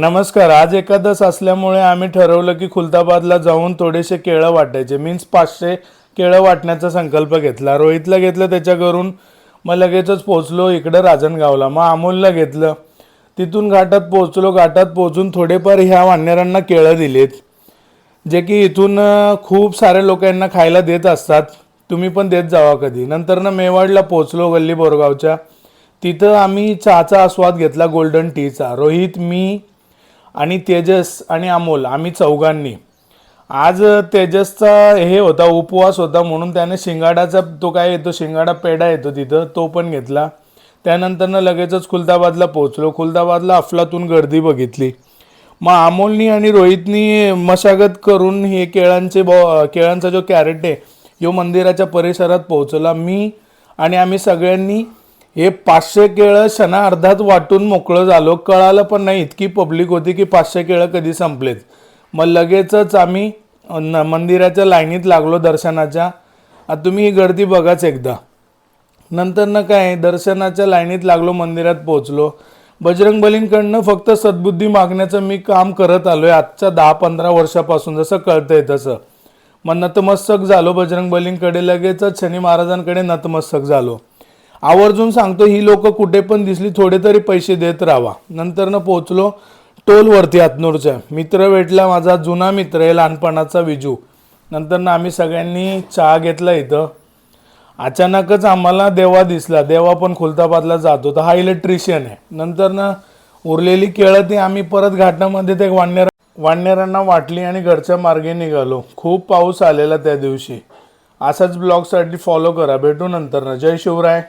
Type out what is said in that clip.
नमस्कार आज एकादश असल्यामुळे आम्ही ठरवलं की खुलताबादला जाऊन थोडेसे केळं वाटायचे. मीन्स पाचशे केळं वाटण्याचा संकल्प घेतला. रोहितला घेतलं त्याच्या घरून. मग लगेचच पोचलो इकडं राजनगावला. मग अमोलला घेतलं. तिथून घाटात पोचलो घाटात पोचून थोडेफार ह्या वानरांना केळं दिलेत. जे की इथून खूप सारे लोक यांना खायला देत असतात. तुम्ही पण देत जावा कधी. नंतर ना मेवाडला पोचलो गल्ली बोरगावच्या. तिथं आम्ही चहाचा आस्वाद घेतला गोल्डन टीचा. रोहित मी आणि तेजस आणि अमोल आम्ही चौघांनी. आज तेजसचा हे होता उपवास होता म्हणून त्याने शिंगाडाचा तो काय येतो शिंगाडा पेढा येतो तिथं तो पण घेतला. त्यानंतरनं लगेचच खुलदाबादला पोहोचलो. खुलदाबादला अफलातून गर्दी बघितली. मग अमोलनी आणि रोहितनी मशागत करून हे केळांचे बॉ केळांचा जो कॅरेट आहे यो मंदिराच्या परिसरात पोहोचला. मी आणि आम्ही सगळ्यांनी हे पाचशे केळं क्षणा अर्धात वाटून मोकळं झालो. कळालं पण नाही इतकी पब्लिक होती की पाचशे केळं कधी संपलेत. मग लगेचच आम्ही न मंदिराच्या लाईनीत लागलो दर्शनाच्या. आता तुम्ही ही गर्दी बघाच एकदा. नंतर ना काय दर्शनाच्या लाईनीत लागलो मंदिरात पोहोचलो. बजरंग बलींकडनं फक्त सद्बुद्धी मागण्याचं मी काम करत आलो आहे आजच्या दहा पंधरा वर्षापासून जसं कळतंय तसं. मग नतमस्तक झालो बजरंग बलींकडे लगेचच शनी महाराजांकडे नतमस्तक झालो. आवर्जून सांगतो ही लोक कुठे पण दिसली थोडे तरी पैसे देत राहा नंतरनं पोहोचलो टोलवरती आतनूरच्या मित्र भेटला माझा जुना मित्र आहे लहानपणाचा विजू. नंतरनं आम्ही सगळ्यांनी चहा घेतला इथं. अचानकच आम्हाला देवा दिसला. देवा पण खुलताबादला जात होता. हा इलेक्ट्रिशियन आहे. नंतरनं उरलेली केळं ती आम्ही परत घाटामध्ये ते वाढण्यार वाढणाऱ्यांना वाटली आणि घरच्या मार्गे निघालो. खूप पाऊस आलेला त्या दिवशी. असाच ब्लॉगसाठी फॉलो करा. भेटू नंतर ना जय शिवराय.